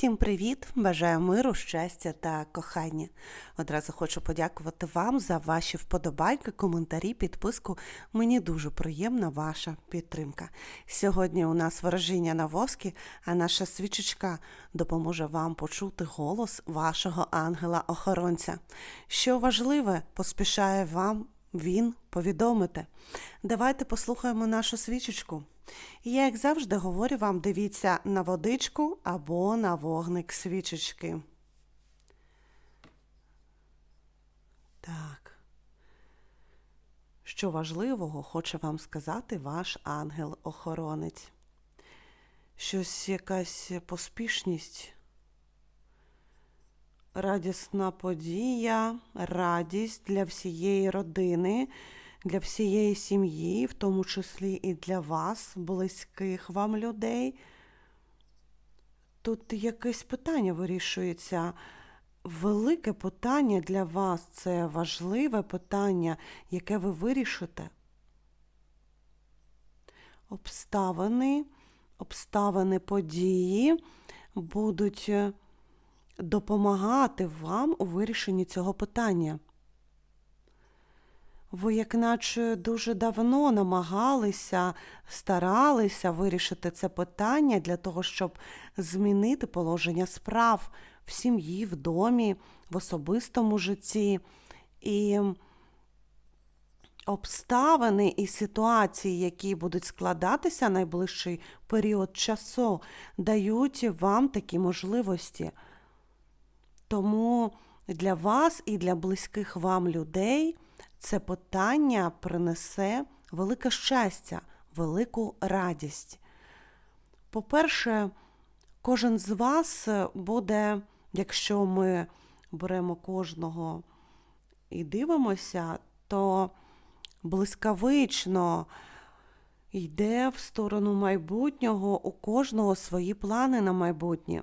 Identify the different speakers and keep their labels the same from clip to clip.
Speaker 1: Всім привіт! Бажаю миру, щастя та кохання. Одразу хочу подякувати вам за ваші вподобайки, коментарі, підписку. Мені дуже приємна ваша підтримка. Сьогодні у нас ворожіння на воскі, а наша свічечка допоможе вам почути голос вашого ангела-охоронця. Що важливе, поспішає вам він повідомити. Давайте послухаємо нашу свічечку. Я, як завжди, говорю вам, дивіться на водичку або на вогник свічечки. Так. Що важливого хоче вам сказати ваш ангел-охоронець? Щось якась поспішність, радісна подія, радість для всієї родини для всієї сім'ї, в тому числі і для вас, близьких вам людей. Тут якесь питання вирішується. Велике питання для вас це важливе питання, яке ви вирішите. Обставини, обставини події будуть допомагати вам у вирішенні цього питання. Ви, як наче дуже давно намагалися, старалися вирішити це питання для того, щоб змінити положення справ в сім'ї, в домі, в особистому житті. І обставини і ситуації, які будуть складатися найближчий період часу, дають вам такі можливості. Тому для вас і для близьких вам людей це питання принесе велике щастя, велику радість. По-перше, кожен з вас буде, якщо ми беремо кожного і дивимося, то блискавично йде в сторону майбутнього у кожного свої плани на майбутнє.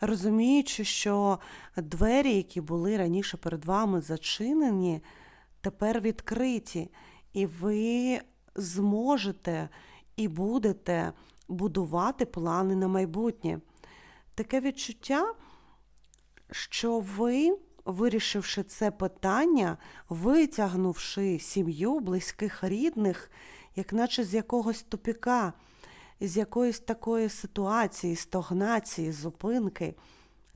Speaker 1: Розуміючи, що двері, які були раніше перед вами зачинені, тепер відкриті, і ви зможете і будете будувати плани на майбутнє. Таке відчуття, що ви, вирішивши це питання, витягнувши сім'ю, близьких рідних, як наче з якогось тупіка, з якоїсь такої ситуації, стогнації, зупинки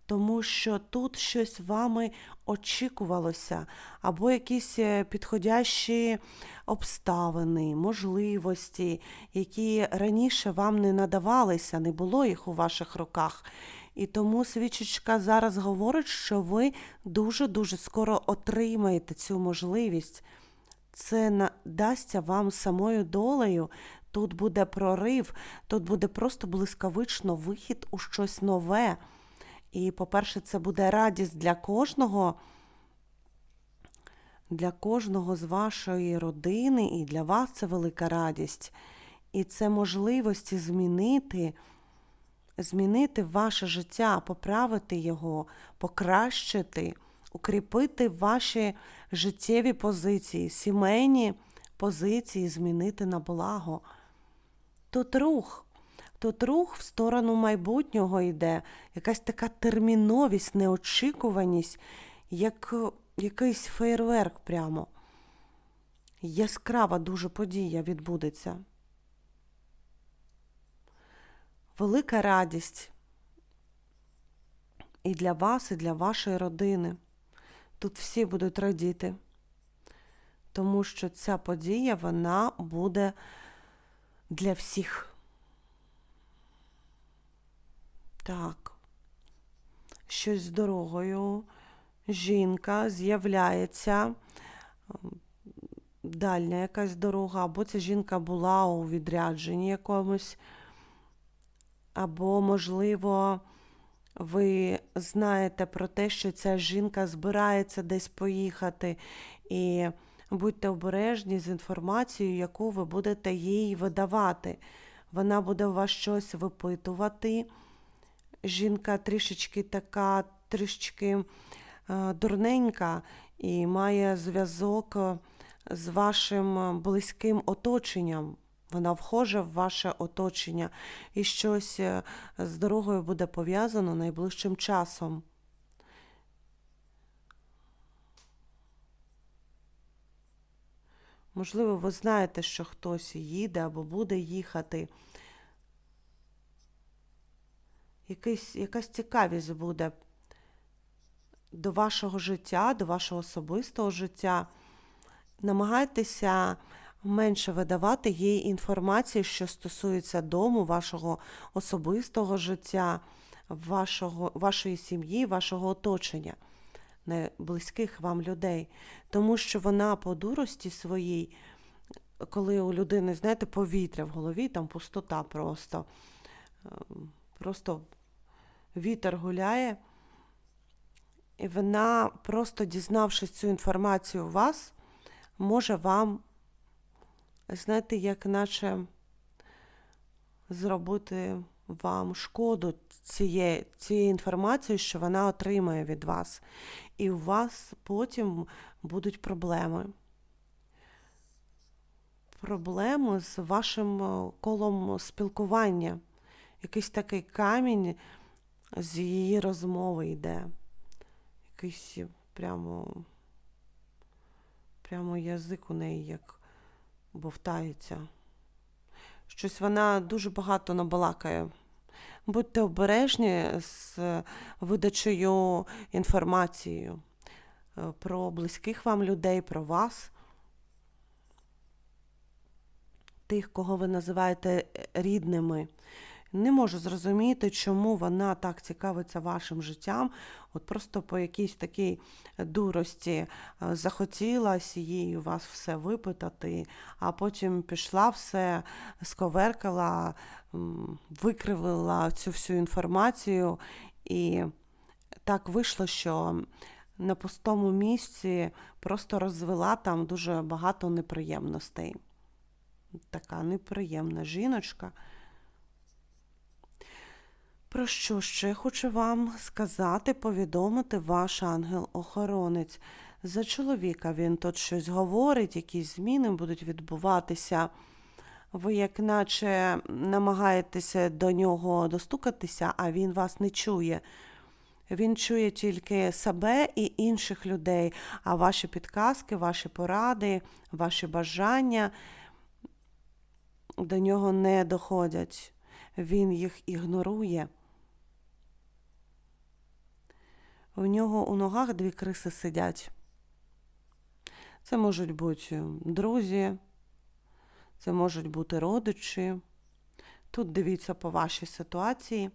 Speaker 1: тому що тут щось вами очікувалося, або якісь е, підходящі обставини, можливості, які раніше вам не надавалися, не було їх у ваших руках. І тому свічечка зараз говорить, що ви дуже-дуже скоро отримаєте цю можливість. Це надасться вам самою долею. Тут буде прорив, тут буде просто блискавично вихід у щось нове. І, по-перше, це буде радість для кожного, для кожного з вашої родини, і для вас це велика радість. І це можливості змінити, змінити ваше життя, поправити його, покращити, укріпити ваші життєві позиції, сімейні позиції змінити на благо. Тут рух. Тут рух в сторону майбутнього йде, якась така терміновість, неочікуваність, як якийсь фейерверк прямо. Яскрава дуже подія відбудеться. Велика радість і для вас, і для вашої родини. Тут всі будуть радіти, тому що ця подія, вона буде для всіх. Так, щось з дорогою. Жінка з'являється, дальня якась дорога, або ця жінка була у відрядженні якомусь, або, можливо, ви знаєте про те, що ця жінка збирається десь поїхати, і будьте обережні з інформацією, яку ви будете їй видавати. Вона буде у вас щось випитувати жінка трішечки така, трішечки е, дурненька і має зв'язок е, з вашим близьким оточенням. Вона вхоже в ваше оточення і щось е, з дорогою буде пов'язано найближчим часом. Можливо, ви знаєте, що хтось їде або буде їхати. Якийсь, якась цікавість буде до вашого життя, до вашого особистого життя. Намагайтеся менше видавати їй інформації, що стосується дому, вашого особистого життя, вашого, вашої сім'ї, вашого оточення, найблизьких вам людей. Тому що вона по дурості своїй, коли у людини, знаєте, повітря в голові, там пустота просто, ем, просто вітер гуляє. І вона, просто дізнавшись цю інформацію у вас, може вам, знаєте, як наче зробити вам шкоду цієї, цієї інформації, що вона отримає від вас. І у вас потім будуть проблеми. Проблеми з вашим е, колом спілкування. Якийсь такий камінь з її розмови йде якийсь прямо, прямо язик у неї як бовтається. Щось вона дуже багато набалакає. Будьте обережні з видачею інформацією е, про близьких вам людей, про вас, тих, кого ви називаєте рідними. Не можу зрозуміти, чому вона так цікавиться вашим життям. От просто по якійсь такій дурості е, захотілась їй у вас все випитати, а потім пішла все, сковеркала, викривила цю всю інформацію. І так вийшло, що на пустому місці просто розвела там дуже багато неприємностей. Така неприємна жіночка. Про що ще хочу вам сказати, повідомити ваш ангел-охоронець. За чоловіка він тут щось говорить, якісь зміни будуть відбуватися. Ви, як наче, намагаєтеся до нього достукатися, а він вас не чує. Він чує тільки себе і інших людей, а ваші підказки, ваші поради, ваші бажання до нього не доходять. Він їх ігнорує. У нього у ногах дві криси сидять. Це можуть бути друзі, це можуть бути родичі. Тут дивіться по вашій ситуації,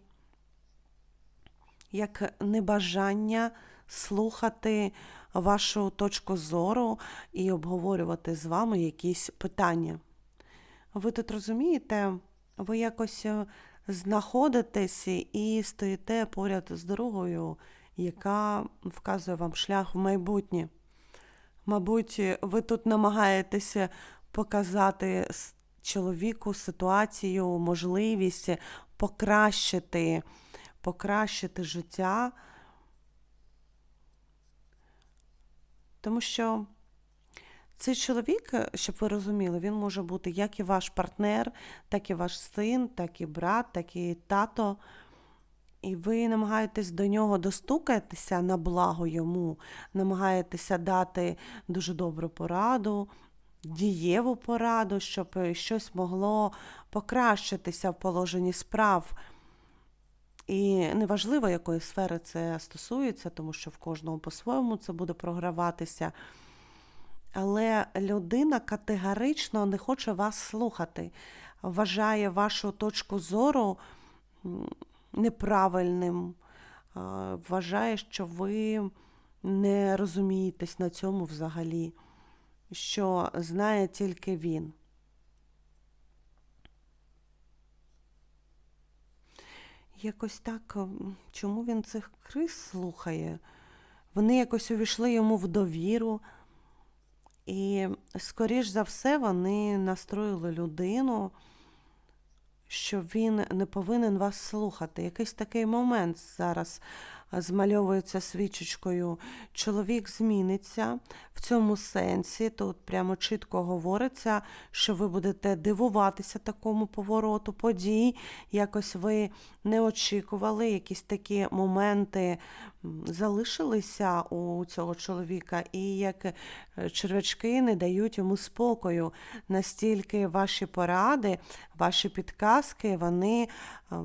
Speaker 1: як небажання слухати вашу точку зору і обговорювати з вами якісь питання. Ви тут розумієте, ви якось знаходитесь і стоїте поряд з дорогою яка вказує вам шлях в майбутнє. Мабуть, ви тут намагаєтеся показати чоловіку ситуацію, можливість покращити, покращити життя. Тому що цей чоловік, щоб ви розуміли, він може бути як і ваш партнер, так і ваш син, так і брат, так і тато і ви намагаєтесь до нього достукатися на благо йому, намагаєтеся дати дуже добру пораду, дієву пораду, щоб щось могло покращитися в положенні справ. І неважливо, якої сфери це стосується, тому що в кожному по-своєму це буде програватися. Але людина категорично не хоче вас слухати, вважає вашу точку зору неправильним, вважає, що ви не розумієтесь на цьому взагалі, що знає тільки він. Якось так, чому він цих крис слухає? Вони якось увійшли йому в довіру, і, скоріш за все, вони настроїли людину що він не повинен вас слухати. Якийсь такий момент зараз змальовується свічечкою, чоловік зміниться в цьому сенсі. Тут прямо чітко говориться, що ви будете дивуватися такому повороту подій. Якось ви не очікували, якісь такі моменти залишилися у цього чоловіка, і як е, червячки не дають йому спокою. Настільки ваші поради, ваші підказки, вони е,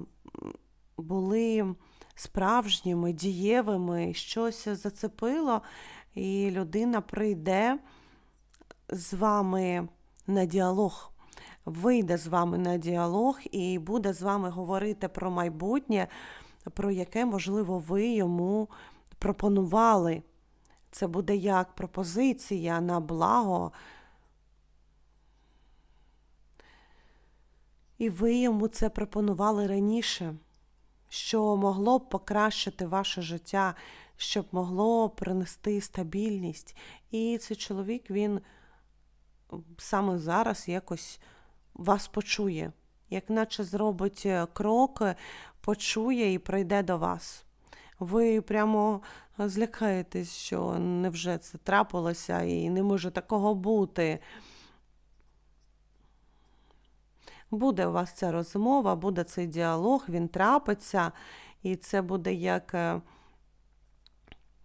Speaker 1: були справжніми, дієвими, щось зацепило, і людина прийде з вами на діалог. Вийде з вами на діалог і буде з вами говорити про майбутнє, про яке, можливо, ви йому пропонували. Це буде як пропозиція на благо. І ви йому це пропонували раніше, що могло б покращити ваше життя, щоб могло принести стабільність. І цей чоловік, він саме зараз якось вас почує, як наче зробить е, крок, е, почує і прийде до вас. Ви прямо злякаєтесь, що невже це трапилося і не може такого бути. Буде у вас ця розмова, буде цей діалог, він трапиться, і це буде як е,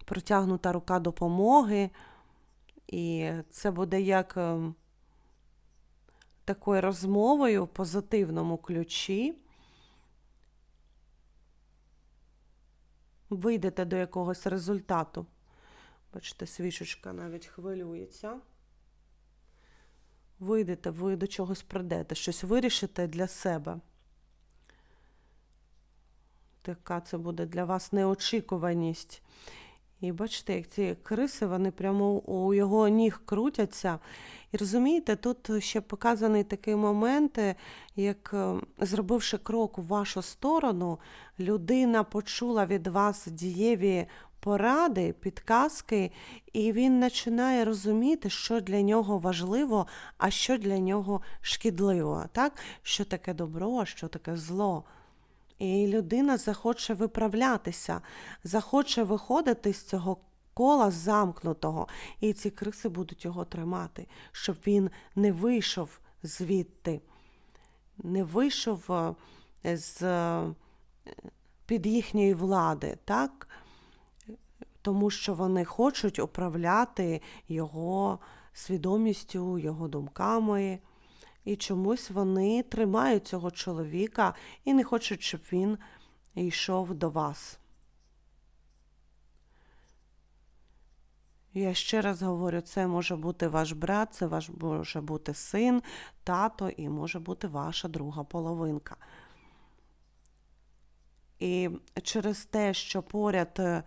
Speaker 1: протягнута рука допомоги, і це буде як е, такою розмовою в позитивному ключі. Вийдете до якогось результату. Бачите, свічечка навіть хвилюється. Вийдете, ви до чогось прийдете, щось вирішите для себе. Така це буде для вас неочікуваність. І бачите, як ці криси, вони прямо у його ніг крутяться. І розумієте, тут ще показаний такий момент, як е, зробивши крок у вашу сторону, людина почула від вас дієві поради, підказки, і він починає розуміти, що для нього важливо, а що для нього шкідливо. Так? Що таке добро, а що таке зло. І людина захоче виправлятися, захоче виходити з цього кола замкнутого, і ці криси будуть його тримати, щоб він не вийшов звідти, не вийшов е, з е, під їхньої влади, так? Тому що вони хочуть управляти його свідомістю, його думками. І чомусь вони тримають цього чоловіка і не хочуть, щоб він йшов до вас. Я ще раз говорю, це може бути ваш брат, це ваш може бути син, тато і може бути ваша друга половинка. І через те, що поряд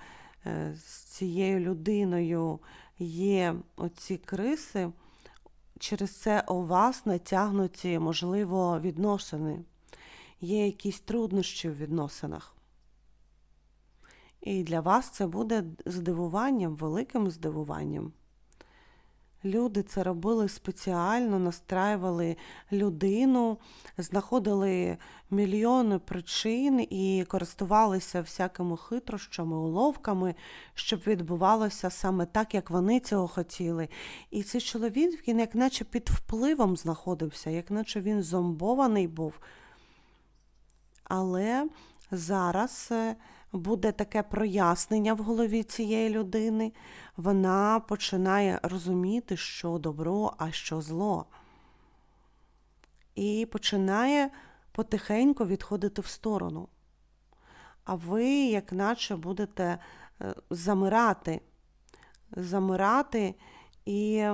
Speaker 1: з цією людиною є оці криси, через це у вас натягнуті, можливо, відносини. Є якісь труднощі в відносинах. І для вас це буде здивуванням, великим здивуванням. Люди це робили спеціально, настраювали людину, знаходили мільйони причин і користувалися всякими хитрощами, уловками, щоб відбувалося саме так, як вони цього хотіли. І цей чоловік, він як наче під впливом знаходився, як наче він зомбований був. Але зараз е, буде таке прояснення в голові цієї людини. Вона починає розуміти, що добро, а що зло. І починає потихеньку відходити в сторону. А ви, як наче, будете е, замирати, замирати і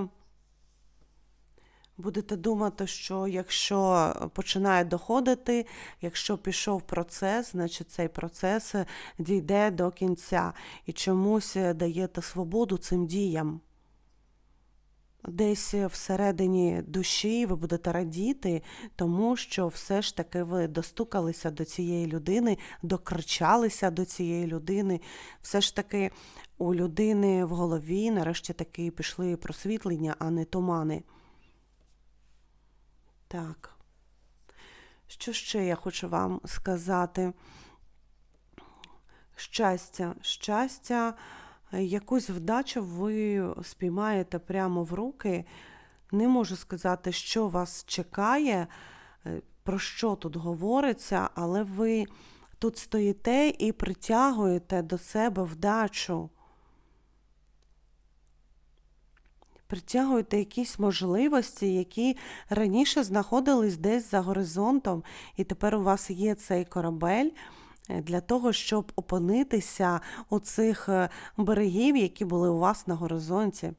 Speaker 1: будете думати, що якщо починає доходити, якщо пішов процес, значить цей процес дійде до кінця і чомусь даєте свободу цим діям. Десь всередині душі ви будете радіти, тому що все ж таки ви достукалися до цієї людини, докричалися до цієї людини. Все ж таки у людини в голові нарешті таки пішли просвітлення, а не тумани. Так. Що ще я хочу вам сказати? щастя, щастя, якусь вдачу ви спіймаєте прямо в руки. Не можу сказати, що вас чекає, е, про що тут говориться, але ви тут стоїте і притягуєте до себе вдачу. Притягуєте якісь можливості, які раніше знаходились десь за горизонтом, і тепер у вас є цей корабель е, для того, щоб опинитися у цих е, берегів, які були у вас на горизонті.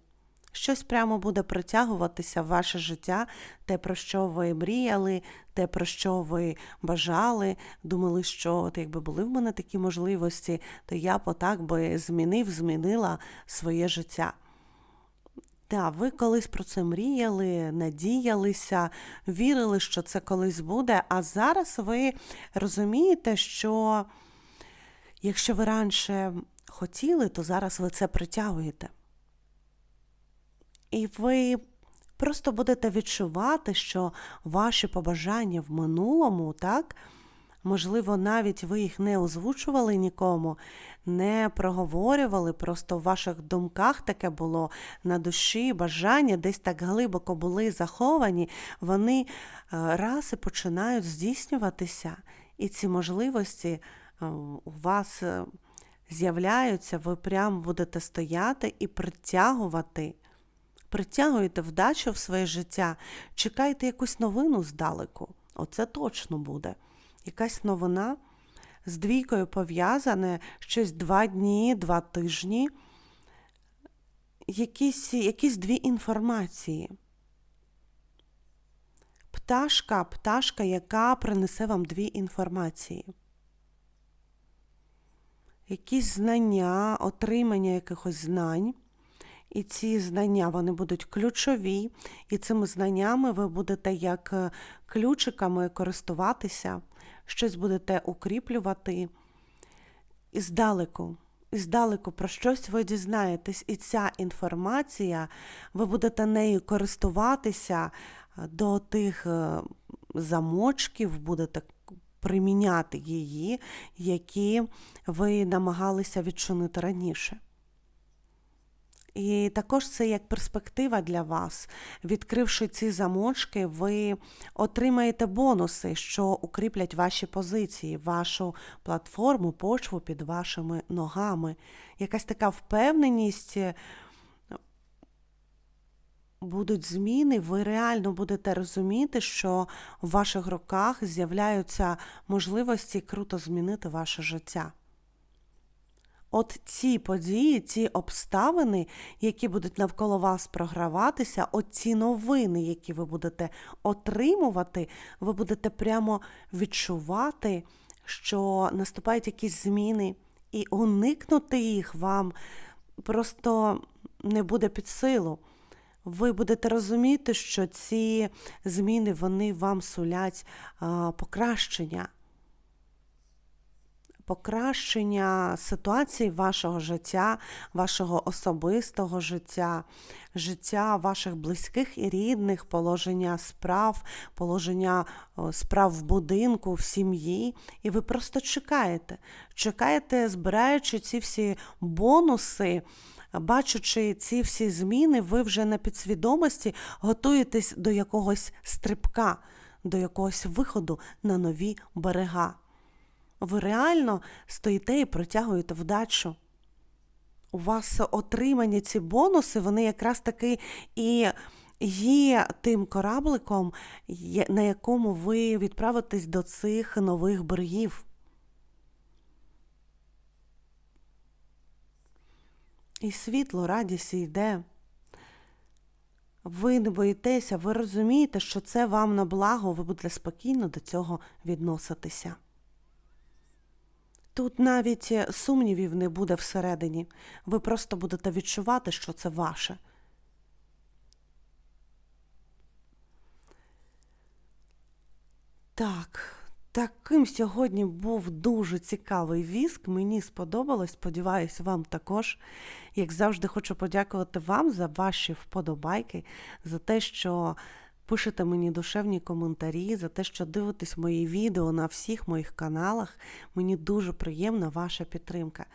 Speaker 1: Щось прямо буде притягуватися в ваше життя, те, про що ви мріяли, те, про що ви бажали, думали, що от якби були в мене такі можливості, то я б отак би змінив, змінила своє життя. Так, ви колись про це мріяли, надіялися, вірили, що це колись буде, а зараз ви розумієте, що якщо ви раніше хотіли, то зараз ви це притягуєте. І ви просто будете відчувати, що ваші побажання в минулому, так, можливо, навіть ви їх не озвучували нікому, не проговорювали, просто в ваших думках таке було на душі, бажання десь так глибоко були заховані, вони е, раз і починають здійснюватися. І ці можливості е, у вас е, з'являються, ви прямо будете стояти і притягувати. Притягуєте вдачу в своє життя, чекайте якусь новину здалеку. Оце точно буде. Якась новина з двійкою пов'язане щось два дні, два тижні, якісь, якісь дві інформації. Пташка, пташка, яка принесе вам дві інформації. Якісь знання, отримання якихось знань. І ці знання вони будуть ключові, і цими знаннями ви будете як ключиками користуватися, щось будете укріплювати. І здалеку, і здалеку про щось ви дізнаєтесь, і ця інформація, ви будете нею користуватися е, до тих е, замочків, будете приміняти її, які ви намагалися відчинити раніше. І також це як перспектива для вас. Відкривши ці замочки, ви отримаєте бонуси, що укріплять ваші позиції, вашу платформу, почву під вашими ногами. Якась така впевненість. Будуть зміни, ви реально будете розуміти, що в ваших руках з'являються можливості круто змінити ваше життя. От ці події, ці обставини, які будуть навколо вас програватися, от ці новини, які ви будете отримувати, ви будете прямо відчувати, що наступають якісь зміни, і уникнути їх вам просто не буде під силу. Ви будете розуміти, що ці зміни вони вам сулять покращення покращення ситуації вашого життя, вашого особистого життя, життя ваших близьких і рідних, положення справ, положення справ в будинку, в сім'ї. І ви просто чекаєте. Чекаєте, збираючи ці всі бонуси. Бачучи ці всі зміни, ви вже на підсвідомості готуєтесь до якогось стрибка, до якогось виходу на нові берега. Ви реально стоїте і протягуєте вдачу. У вас отримані ці бонуси, вони якраз таки і є тим корабликом, на якому ви відправитесь до цих нових берегів. І світло, радість йде. Ви не боїтеся, ви розумієте, що це вам на благо, ви будете спокійно до цього відноситися. Тут навіть е, сумнівів не буде всередині. Ви просто будете відчувати, що це ваше. Так, таким сьогодні був дуже цікавий віск. Мені сподобалось, сподіваюся, вам також. Як завжди, хочу подякувати вам за ваші вподобайки, за те, що пишете мені душевні коментарі, за те, що дивитесь мої відео на всіх моїх каналах. Мені дуже приємна ваша підтримка.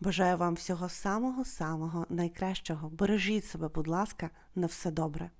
Speaker 1: Бажаю вам всього самого-самого найкращого. Бережіть себе, будь ласка, на все добре.